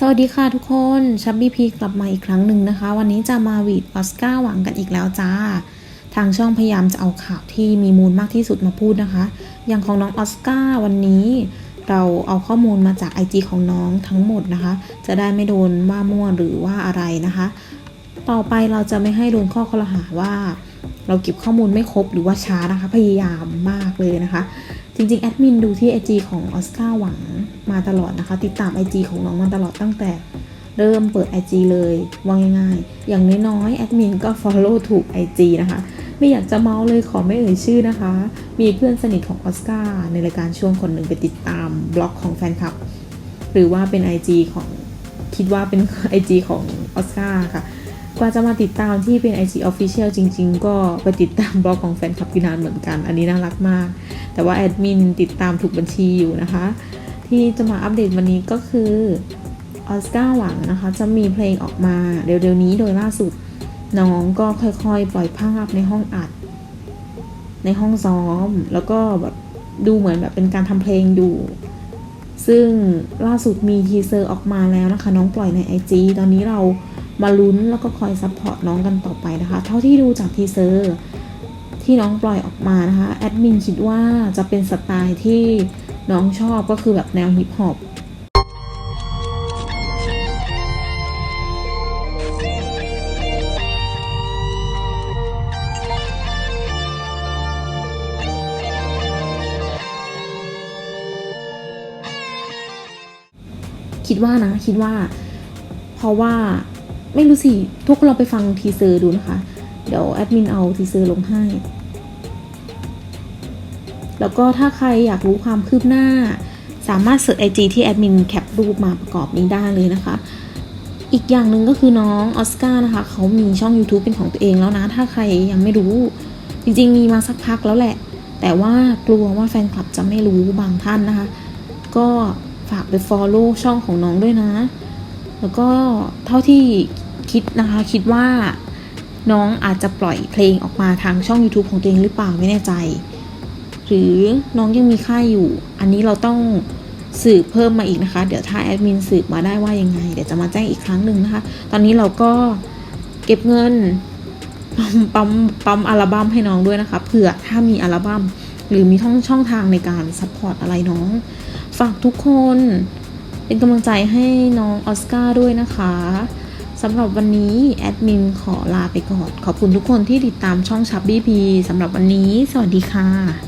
สวัสดีค่ะทุกคนชับบี้พีกลับมาอีกครั้งหนึ่งนะคะ วันนี้จะมาวีดออสการ์หวังกันอีกแล้วจ้า ทางช่องพยายามจะเอาข่าวที่มีมูลมากที่สุดมาพูดนะคะ อย่างของน้องออสการ์วันนี้เราเอาข้อมูลมาจาก IG ของน้องทั้งหมดนะคะ จะได้ไม่โดนว่ามั่วหรือว่าอะไรนะคะ ต่อไปเราจะไม่ให้โดนข้อคอหาว่า เราเก็บข้อมูลไม่ครบหรือว่าช้านะคะ พยายามมากเลยนะคะ จริงๆ แอดมินดูที่ IG ของออสการ์หวังมาตลอดนะคะ ติดตาม IG ของน้องมาตลอดตั้งแต่เริ่มเปิด IG เลยว่าง่ายๆ อย่างน้อยๆ แอดมินก็ Follow ถูก IG นะคะ ไม่อยากจะเมาส์เลยขอไม่เอ่ยชื่อนะคะ มีเพื่อนสนิทของออสการ์ในรายการช่วงคนหนึ่งไปติดตามบล็อกของแฟนคลับ หรือว่าเป็น IG ของคิดว่าเป็น IG ของออสการ์ค่ะ กว่าจะมาติดตามที่เป็น IG Official จริง ๆ ก็ไปติดตามบล็อกของแฟนคลับพี่นานเหมือนกัน อันนี้น่ารักมาก แต่ว่าแอดมินติดตามถูกบัญชีอยู่นะคะ ที่จะมาอัปเดตวันนี้ก็คือออสการ์หวังนะคะ จะมีเพลงออกมาเร็วๆนี้โดยล่าสุด น้องก็ค่อยๆ ปล่อยภาพในห้องอัด ในห้องซ้อม แล้วก็แบบดูเหมือนแบบเป็นการทำเพลงอยู่ ซึ่งล่าสุดมีทีเซอร์ออกมาแล้วนะคะ น้องปล่อยใน IG ตอนนี้เรา มาลุ้นแล้วก็คอยซัพพอร์ตน้องกันต่อไปนะคะ เท่าที่ดูจากทีเซอร์ที่น้องปล่อยออกมานะคะแอดมินคิดว่าจะเป็นสไตล์ที่น้องชอบก็คือแบบแนวฮิปฮอปคิดว่านะคิดว่า เพราะว่า ไม่รู้สิ ทุกคนเราไปฟังทีเซอร์ดูนะคะ เดี๋ยวแอดมินเอาทีเซอร์ลงให้ แล้วก็ถ้าใครอยากรู้ความคืบหน้า สามารถเสิร์ชไอจีที่แอดมินแคปรูปมาประกอบนี้ได้เลยนะคะ อีกอย่างหนึ่งก็คือน้องออสการ์นะคะ เขามีช่อง YouTube เป็นของตัวเองแล้วนะ ถ้าใครยังไม่รู้ จริงๆ มีมาสักพักแล้วแหละ แต่ว่ากลัวว่าแฟนคลับจะไม่รู้บางท่านนะคะ ก็ฝากไป follow ช่องของน้องด้วยนะ แล้วก็เท่าที่ คิดนะคะ คิดว่าน้องอาจจะปล่อยเพลงออกมาทางช่อง YouTube ของตัวเองหรือเปล่าไม่แน่ใจ หรือน้องยังมีค่ายอยู่ อันนี้เราต้องสืบเพิ่มมาอีกนะคะ เดี๋ยวถ้าแอดมินสืบมาได้ว่ายังไง เดี๋ยวจะมาแจ้งอีกครั้งหนึ่งนะคะ ตอนนี้เราก็เก็บเงินปั๊มปั๊มอัลบั้มให้น้องด้วยนะคะเผื่อถ้ามีอัลบั้มหรือมีช่องช่องทางในการซัพพอร์ตอะไรน้อง ฝากทุกคนเป็นกำลังใจให้น้องออสการ์ด้วยนะคะ สำหรับวันนี้แอดมินขอลาไปก่อน ขอบคุณทุกคนที่ติดตามช่องชับบี้พีสำหรับวันนี้ สวัสดีค่ะ